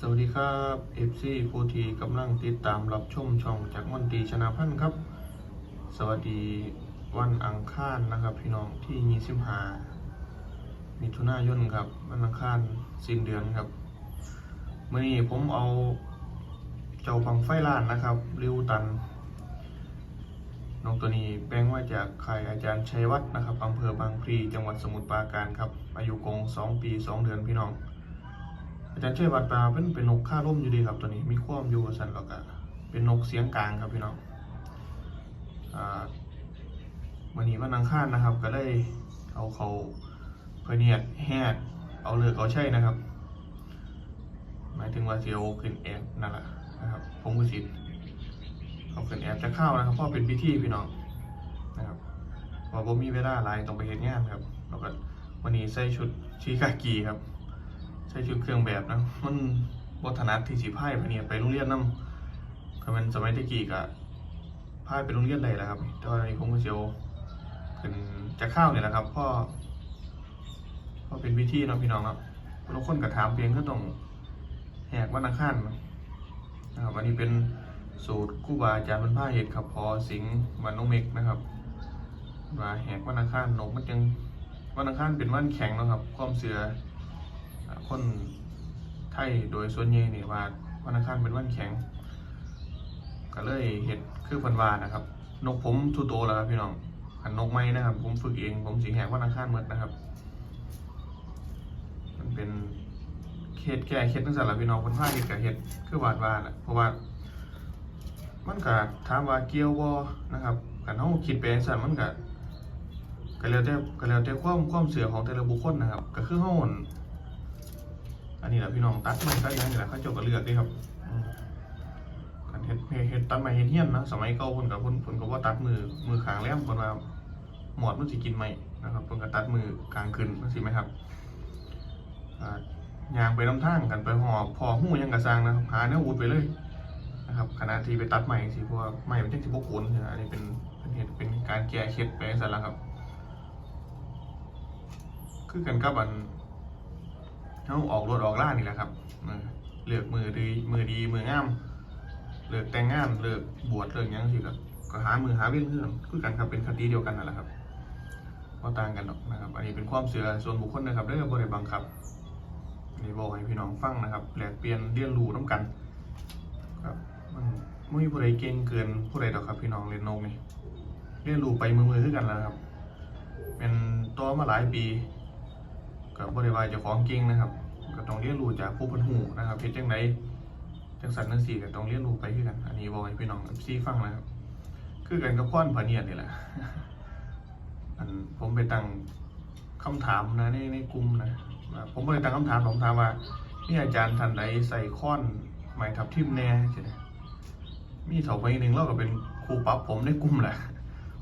สวัสดีครับ FC ผู้ที่กำลังติดตามรับชมช่องจากมนตรีชนะพันธ์ครับ สวัสดีวันอังคารนะครับ พี่น้องที่25มิถุนายนครับวันอังคารสิ้นเดือนครับเมื่อนี้ผมเอาเจ้าบังไฟล้านนะครับริวตันน้องตัวนี้แปลงมาจากค่ายอาจารย์ชัยวัฒน์นะครับอำเภอบางพลีจังหวัดสมุทรปราการครับอายุกง2ปี 2 เดือนพี่น้อง อาจารย์เชื่อวัดปลาเป็นเป็นนกค่าร่มอยู่ดีครับตัวนี้มีความอยู่สันแล้วก็เป็นนกเสียงกลางครับพี่น้องอ่าวันนี้วันอังคารนะครับ ก็เลยเอาเขาเพเนียดแฮดเอาเลือกเอาใช่นะครับ หมายถึงว่าเซียวขึ้นแอบนั่นแหละนะครับผมกุศิษย์เขาขึ้นแอบจะเข้านะครับเพราะเป็นพิธีพี่น้องนะครับพอผมมีเวลาหลายต้องไปเห็นงานครับแล้วก็วันนี้ใส่ชุดชีกากีครับ ใช้ชุดเครื่องแบบนะมันวัฒนัดที่สีพ่ายไปเนี่ยไปโรงเรียนน้ำก็เป็นสมัยตะกี้กะพ่ายไปโรงเรียนใดแหละครับแต่ว่าในผมก็เชียวขึ้นจะข้าวเนี่ยแหละครับพ่อพ่อเป็นพิธีเนาะพี่น้องเนาะทุกคนก็ถามเพียงก็ต้องแหกวันอังคารนะครับอันนี้เป็นสูตรกู้บาอาจารย์บรรพาเหตุครับพอสิงวันนงเมกนะครับว่าแหกวันอังคารนกมันจังวันอังคารเป็นวันแข็งนะครับความเสืออ่า คนไทยโดยส่วนใหญ่นี่ว่าวันอังคารเป็นวันแข็ง ก็เลยเห็ดคือพันวานะครับ นกผมทุโตแล้วครับพี่น้องหันนกไม้นะครับ ผมฝึกเอง ผมสีแหกวันอังคารหมดนะครับ มันเป็นเข็ดแก่เข็ดตั้งแต่ละพี่น้องคนพาเห็ดกับเห็ดคือวาดวาดแหละเพราะว่ามันก็ถามว่าเกี่ยวบ่นะครับกันเฮาคิดไปจังซั่นมันก็ก็แล้วแต่ก็แล้วแต่ความความเสื่อของแต่ละบุคคลนะครับ ก็คือเฮา อันนี้แหละพี่น้องตัดไม้ตัดหยังนี่แหละเขาจ้าก็เลือกด้ครับการเฮ็ดเฮ็ดเฮ็ดตัดไม้เฮ็ดเฮี้ยนนะสมัยเก่าเพิ่นก็เพิ่นเพิ่นก็บ่ตัดมือมือขางแลมเพิ่นว่าหมอดมันสิกินไม้นะครับเพิ่นก็ตัดมือกลางขึ้นจังซี่ไหมครับยางไปนํทางกันไปหอพอหู้ยังก็สร้างนะครับหาแนวอุดไปเลยนะครับขณะที่ไปตัดไม้สิเพราะว่าไม้มันจังสิบ่โคนนะอันนี้เป็นเป็นเฮ็ดเป็นการแก้เคล็ดไปจังซั่นละครับ คือกันกับอัน เขาออกรถออกล่านี่แหละครับเลือกมือดีมือดีมืองามเลือกแต่งงานเลือกบวชเลือกยังสิก็ก็หามือหาเว้นเพื่อนคือกันครับเป็นคติเดียวกันนั่นแหละครับก็ต่างกันหรอกนะครับ อันนี้เป็นความเชื่อส่วนบุคคลนะครับเรื่องบริบังคับนนี้บอกให้พี่น้องฟังนะครับแลกเปลี่ยนเรียนรู้น้กันครับมันไม่มีผู้ใดเก่งเกินผู้ใดดอกครับ พี่น้องเรียนนกนี่เรียนรู้ไปมือมือคือกันแล้วครับ เป็นตัวมาหลายปี กับบริวารเจ้าของเก่งนะครับ ก็ต้องเรียนรู้จากผู้พันหูนะครับเฮ็ดจังไดจังสันนังสี่ก็ต้องเรียนรู้ไปคือกันอันนี้บอกให้พี่น้องซีฟังนะครับ คือกันกับพ่อนพะเนียดนี่แหละอันผมไปตั้งคำถามนะในในกลุ่มนะผมไม่ได้ตั้งคำถามผมถามว่านี่อาจารย์ท่านใดใส่ค้อนไม้ทับทิมแน่ใช่ไหมมีเถาไปหนึ่งแล้วก็เป็นครูปรับผมในกลุ่มแหละ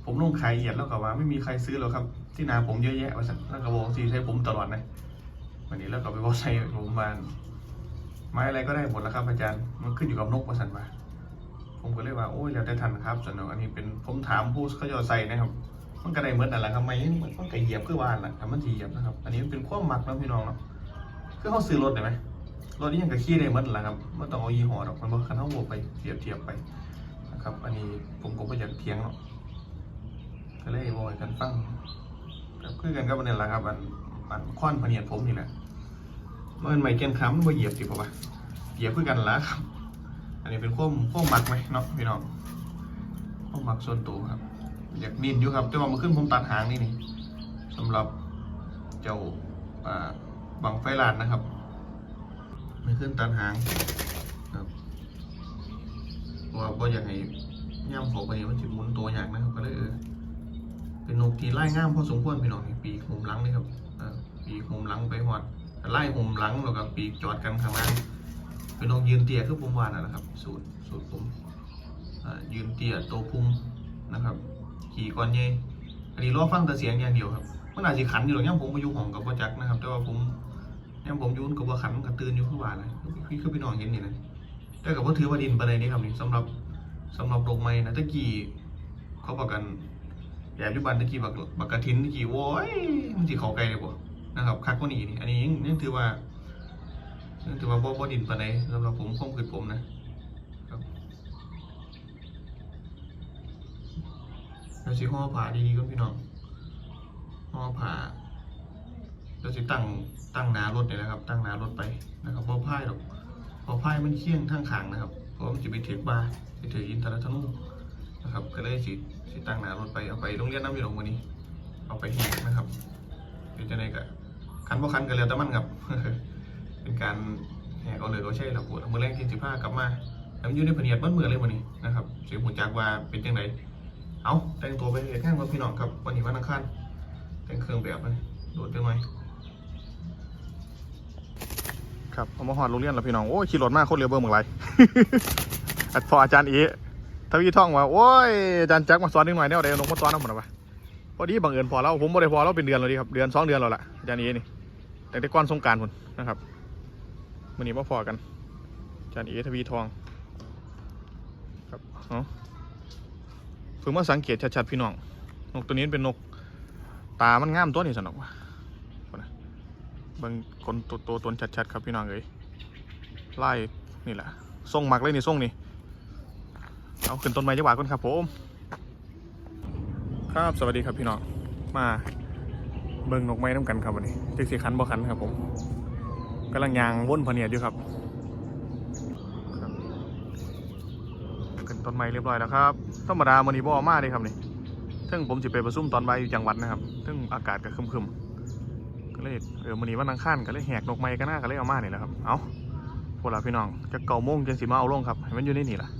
ผมลงขายเหยียดแล้วก็ว่าไม่มีใครซื้อหรอกครับ ที่นาผมเยอะแยะว่าสั่นแล้วก็บอกสีใช้ผมตลอดนะวันนี้แล้วก็ไปบอกใส่ผมมาไม้อะไรก็ได้หมดแล้วครับอาจารย์มันขึ้นอยู่กับนกว่าสันมาผมก็เลยว่าโอ้ยแล้วแต่ทันครับส่วนอันนี้เป็นผมถามผู้เขาจะใส่นะครับมันก็ได้เหมือนนั่นแหละครับไม่มันมันก็เหยียบคือว่านแหละแต่มันสิเหยียบนะครับ อันนี้มันเป็นความหมักนะพี่น้องเนาะคือเขาซื้อรถได้ไหมรถนี้ยังกับขี้ได้เหมือนแหละครับไม่ต้องเอายี่ห้อหรอกมันบอกคันเท่าบวกไปเทียบเทียบไปนะครับ อันนี้ผมก็ไม่อยากเถียงหรอก ก็เลยบอกให้กันฟังก็คือกันกับอันนี้แหละครับอันอันค้อนพเนียดผมนี่แหละเมันไม่เกินคำมันเหยียบสิผมว่าเหยียบคือกันละครับ อันนี้เป็นข้อมข้อมหมักไหมเนาะพี่น้องข้อมหมักส่วนตัวครับ อยากดินอยู่ครับแต่ว่ามันขึ้นผมตัดหางนี่นี่สำหรับเจ้าบังไฟลานนะครับมันขึ้นตัดหางครับว่าบ่อยากให้ย่ำเขาไปมันจะหมุนตัวอย่างนะครับก็เลย เป็นนกที่ไล่ง่ามพอสมควรพี่น้องนี่ปีกหมหลังนี่ครับปีกหมหลังไปหอดไล่หมหลังแล้วก็ปีกจอดกันข้างล่างเป็นนกยืนเตี้ยคือผมว่านั่นะครับ สูตรสูตรผมยืนเตี้ยโตพุงนะครับ ขี่ก่อนเย่อันนี้รอฟังแต่เสียงอย่างเดียวครับมันอาจจะขันอยู่หรอกย่ำผมมาอยู่ห้องกับว่าจักนะครับ แต่ว่าผมย่ำผมยุ่นกับว่าขันกับตื่นอยู่คือว่านะคือคือพี่น้องเห็นนี่นะแต่กับว่าถือว่าดินประเด็นนี้ครับนี่สำหรับสำหรับดอกไม้นะตะกี้เขาบอกกัน แบบยุบันตะกี้บักบักกระทินตะกี้โว้ยมันสิเขาไกลเลยบ่นะครับคักกว่านี้นี่อันนี้ยังยังถือว่ายังถือว่าบ่บ่ดินปานใดสำหรับผมความคิดผมนะครับแล้วสิห่อผ้าดีๆก็พี่น้องห่อผ้าแล้วสิตั้งตั้งหน้ารถเนี่แหละครับ ตั้งหน้ารถไปนะครับบ่พายหรอกพอพายมันเคี่ยงข้างขางนะครับเพราะมันจะไปถึงบาร์ไปถึงอินทรทนุนะครับก็เลยสิ สิตั้งหนารถไปเอาไปโรงเรียนน้ำมีหลงวันนี้ เอาไปแหกนะครับเป็นจะได้กะคันบ่คันกันแล้วแต่มันครับเป็นการแหกเอาเลยก็ใช่แล้วปวดมือแรกที่สิบห้ากลับมาแล้วมันอยู่ในผนียดบ้านเมืองเลยวันนี้นะครับเสียงหูจักว่าเป็นยังไงเอาแต่งตัวไปเหตุงานกับพี่น้องครับวันนี้วันอังคารแต่งเครื่องแบบเลยโดดจังหน่อยครับเอามาหอดโรงเรียนแล้วพี่น้อง โอ้ยขี่รถมากโคตรเร็วเบิ่งเมื่อไรอัดพออาจารย์เอ ทวีท่องว่าโอ้ยอาจารย์แจ็คมาสอนนิดหน่อยเนี่ยเดี๋ยวลงมาสอนน้ำหมดแล้วปะพอดีบังเอิญพอแล้วผมบ่ได้พอแล้วเป็นเดือนแล้วดีครับเดือนสองเดือนแล้วล่ะอาจารย์เอนี่แต่แต่ก่อนสงการพุ่นนะครับวันนี้มาพอกันอาจารย์เอทวีทองครับเอาฝึกมาสังเกตชัดๆพี่น้องนกตัวนี้เป็นนกตามันงามตัวนี่สนอกว่ะบิ่งคนตัวตัวตนชัดๆครับพี่น้องเอ้ยไล่นี่แหละส่งมักเลยนี่ส่งนี่ เอาขึ้นต้นไม้จังหวะก่อนครับผมครับสวัสดีครับพี่น้องมาเบิ่งนกไม้น้ำกันครับวันนี้เจ็กสีขันบ่ขันครับผมกำลังยางว่นพเนียดอยู่ครับขึ้นต้นไม้เรียบร้อยแล้วครับธรรมดามันนี้บ่ออกมาเลยครับนี่ซึ่งผมจะไปประชุมตอนบ่ายอยู่จังหวัดนะครับซึ่งอากาศก็คึมๆก็เลยเออมันนี้วันอังคารก็เลยแหกนกไม้ก็น่าก็เลยเอามานี่แหละครับเอาพวกเราพี่น้องจะเก่าโมงจังสิมาเอาลงครับให้มันอยู่ในนี่ล่ะ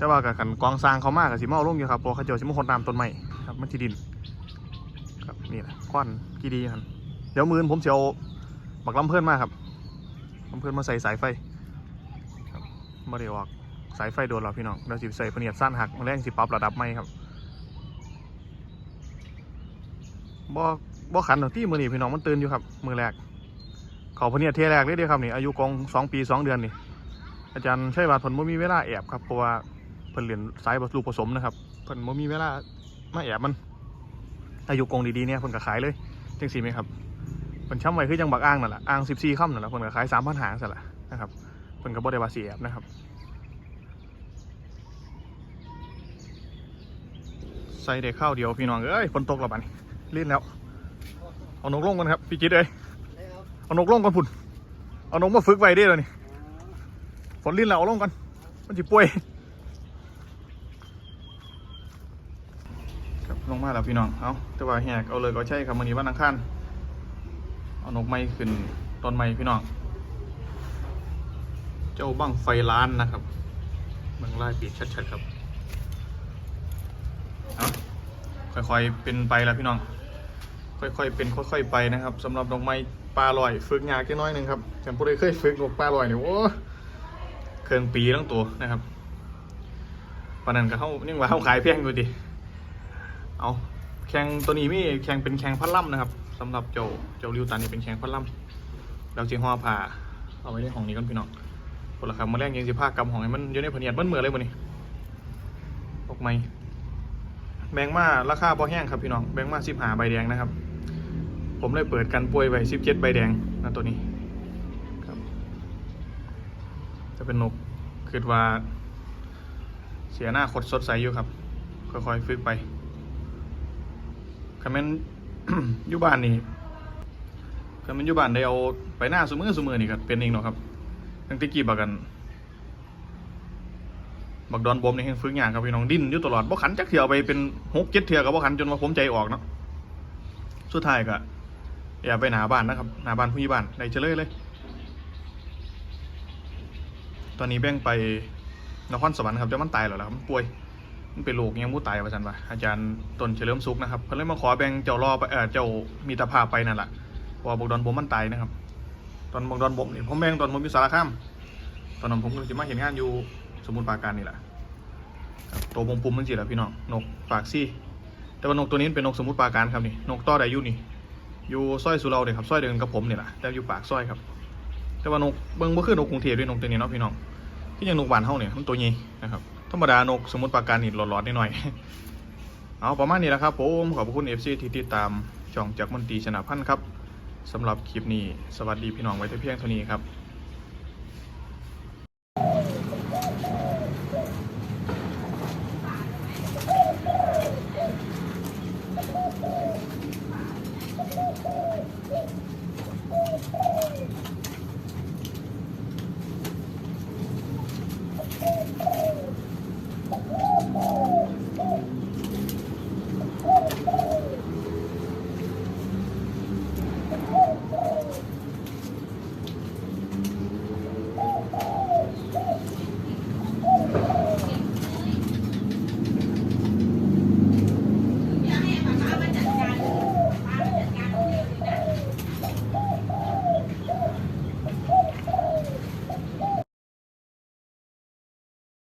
แต่ว่ากับขันกองสร้างเขามากกับสิมาเอาลงอยู่ครับเพราะเขาเจ้าสิมาคนตามต้นไม้ครับมันที่ดินครับนี่แหละควันกี่ดีครับเดี๋ยวมือนผมจะเอาบักลำเพื่อนมาครับลำเพื่อนมาใส่สายไฟครับมาเดี๋ยวออกสายไฟโดนเราพี่น้องเราสิใส่พเนียดสั้นหักมาแรงสิปรับระดับไหมครับบ่บ่ขันหรอกที่มือนี่พี่น้องมันตื่นอยู่ครับมือแรกเขาพเนียดเทแรกเลยเด้ครับนี่อายุกองสองปีสองเดือนนี่อาจารย์ใช่ว่าเพิ่นบ่มีเวลาแอบครับเพราะว่า เพิ่นเรียนสายบลูผสมนะครับเพิ่นบ่มีเวลามาแอบมันอายุกงดีๆเนี่ยเพิ่นก็ขายเลยจังซี่ไหมครับเพิ่นช้ำไว้คือจังบักอ่างนั่นแหละอ่าง14ค่ำนั่นแหละเพิ่นก็ขาย3,000หางซะละนะครับเพิ่นก็บ่ได้ว่าสิแอบนะครับใส่ได้ข้าวเดียวพี่น้องเอ้ยฝนตกแล้วบัดนี้ลื่นแล้วเอานกลงก่อนครับพี่จิตเอ้ยเอานกลงก่อนพุ่นเอานกมาฝึกไว้เด้เลยนี่ฝนลิ้นแล้วเอาลงกันมันจะป่วยครับ ลงมาแล้วพี่น้อง เอาแต่ว่าแหกเอาเลยก็ใช่ครับมันนี้วันอังคารเอานกไม้ขึ้นต้นไม้พี่น้อง เจ้าบั้งไฟล้านนะครับเบังไล่ปีกชัดๆครับ เอาค่อยๆเป็นไปแล้วพี่น้อง ค่อยๆเป็นค่อยๆไปนะครับสำหรับนกไม้ปลาลอยฝึกยากแค่น้อยหนึ่งครับแต่ผู้ใดเคยฝึกนกปลาลอยเนี่ยโอ้เครื่องปีทั้งตัวนะครับปานนั้นก็เข้านี่ว่าเข้าขายเพียงอยู่ดิ เอาแข่งตัวนี้มีแข่งเป็นแข่งพัดล่ำนะครับสำหรับเจ้าเจ้าริวตันนี่เป็นแข่งพัดล่ำเราจีห่อผ่าเอาไว้ในห้องนี้กันพี่น้องคนละครับมาแรกยังสิผ้ากำห้องให้มันอยู่ในผนียดมันเหมือนเลยมันนี่ออกไหมแบงมาราคาพอแห้งครับพี่น้องแบงมาสิบหาใบแดงนะครับ ผมเลยเปิดกันป่วยไว้สิบเจ็ดใบแดงนะตัวนี้ครับ จะเป็นนกคือว่า เสียหน้าคดสดใสอยู่ครับ ค่อยๆ ฝึกไป คอมเมนอยู่บ้านนี่คอมเมนอยู่บ้านได้เอาไปหน้าสมือสมือนี่ครับเป็นเองเนาะครับตั้งแต่กี้บักกัน บักดอนบอมนี่เห็นฝึกยากครับพี่น้องดิ้นอยู่ตลอดบ่ขันจักเถื่อไปเป็นหกเจ็ดเถื่อกับบ่ขันจนว่าผมใจออกเนาะสุดท้ายก็อย่าไปหนาบ้านนะครับหนาบ้านผู้ใหญ่บ้านได้เฉลยเลย ตอนนี้แบ่งไปนครสวรรค์ครับแต่มันตายหรอแล้วครับมันป่วย มันเป็นโรคยังมู้ตายว่าสันว่าอาจารย์ต้นเฉลิมสุขนะครับเพิ่นเลยมาขอแบ่งเจ้ารอไปเออเจ้ามีตาภาพไปนั่นแหละพราะว่าบกดอนบ่มมันตายนะครับ ตอนบกดอนบ่มนี่ผมแบ่งตอนผมอยู่สารคามตอนนั้นผมก็สิมาเห็นงานอยู่สมุทรปราการนี่แหละตัวบงปุ่มมันสิแหละพี่น้องนกปากซี่ แต่ว่านกตัวนี้เป็นนกสมุทรปราการครับนี่นกต่อไดยู่นี่อยู่ซอยสุเราเนี่ยครับซอยเดินกับผมนี่แหละแต่อยู่ปากซอยครับ แต่ว่านกเบิ่งบ่คือนกกรุงเทพด้วยนกตัวนี้เนาะพี่น้องที่ยังนกบ้านเฮาเนี่ยมันตัวใหญ่นะครับ ธรรมดานกสมุทรปากการนี่หลอดๆนิดหน่อย เอาประมาณนี้แหละครับผมขอบคุณเอฟซีที่ติดตามช่องจากมนตรีชนะพันธ์ครับสำหรับคลิปนี้ สวัสดีพี่น้องไว้แต่เพียงเท่านี้ครับ